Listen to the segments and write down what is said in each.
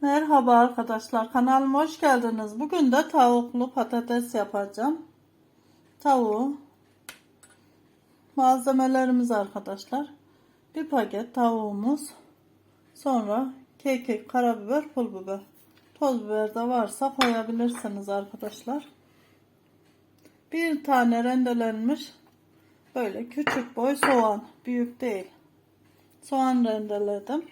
Merhaba arkadaşlar kanalıma hoş geldiniz. Bugün de tavuklu patates yapacağım. Tavuğu malzemelerimiz arkadaşlar. Bir paket tavuğumuz. Sonra kekik, karabiber, pul biber. Toz biber de varsa koyabilirsiniz arkadaşlar. Bir tane rendelenmiş böyle küçük boy soğan. Büyük değil. Soğan rendeledim.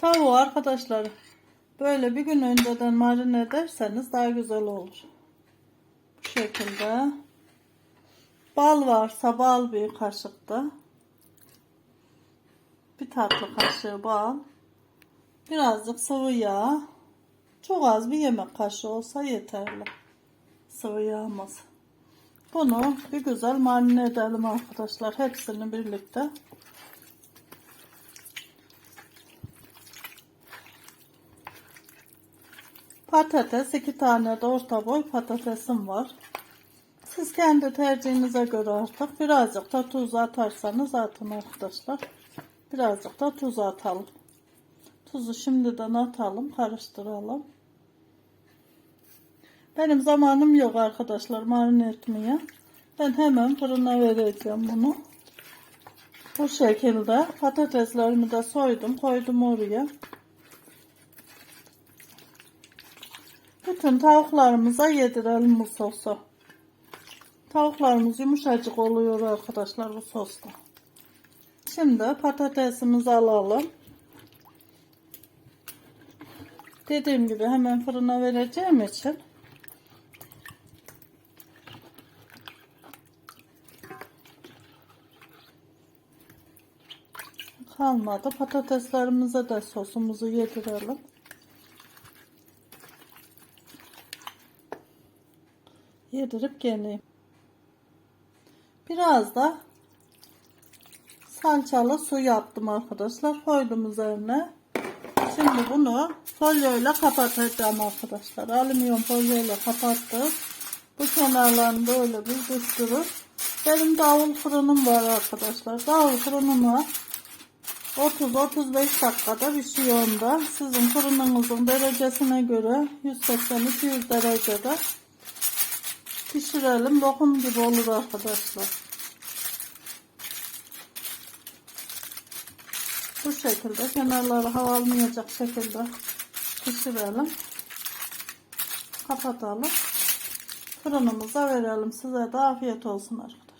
Tavuğu arkadaşlar böyle bir gün önceden marine ederseniz daha güzel olur. Bu şekilde. Bal varsa bal bir kaşıkta. Bir tatlı kaşığı bal. Birazcık sıvı yağ. Çok az bir yemek kaşığı olsa yeterli. Sıvı yağımız. Bunu bir güzel marine edelim arkadaşlar. Hepsini birlikte. Patates, iki tane de orta boy patatesim var. Siz kendi tercihinize göre artık birazcık da tuz atarsanız atın arkadaşlar. Birazcık da tuz atalım. Tuzu şimdiden atalım, karıştıralım. Benim zamanım yok arkadaşlar marine etmeye. Ben hemen fırına vereceğim bunu. Bu şekilde patateslerimi de soydum, koydum oraya. Bütün tavuklarımıza yedirelim bu sosu. Tavuklarımız yumuşacık oluyor arkadaşlar bu sosta. Şimdi patatesimizi alalım. Dediğim gibi hemen fırına vereceğim için kalmadı. Patateslerimize de sosumuzu yedirelim. Yedirip geleyim. Biraz da salçalı su yaptım arkadaşlar. Koydum üzerine. Şimdi bunu folyoyla kapatacağım arkadaşlar. Alüminyum folyoyla kapattım. Bu kenarlarını böyle bir düşürüp benim davul fırınım var arkadaşlar. Davul fırınıma 30-35 dakikada pişiyor onda. Sizin fırınınızın derecesine göre 180-200 derecede pişirelim. Lokum gibi olur arkadaşlar. Bu şekilde kenarları hava almayacak şekilde pişirelim. Kapatalım. Fırınımıza verelim. Size de afiyet olsun arkadaşlar.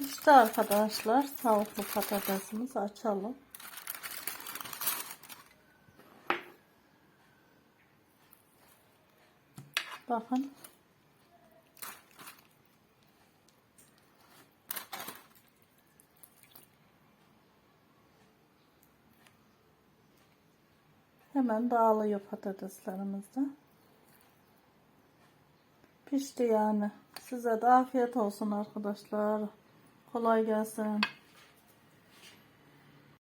İşte arkadaşlar tavuklu patatesimizi açalım. Bakın. Hemen dağılıyor patateslerimiz de. Pişti yani. Size de afiyet olsun arkadaşlar. Kolay gelsin.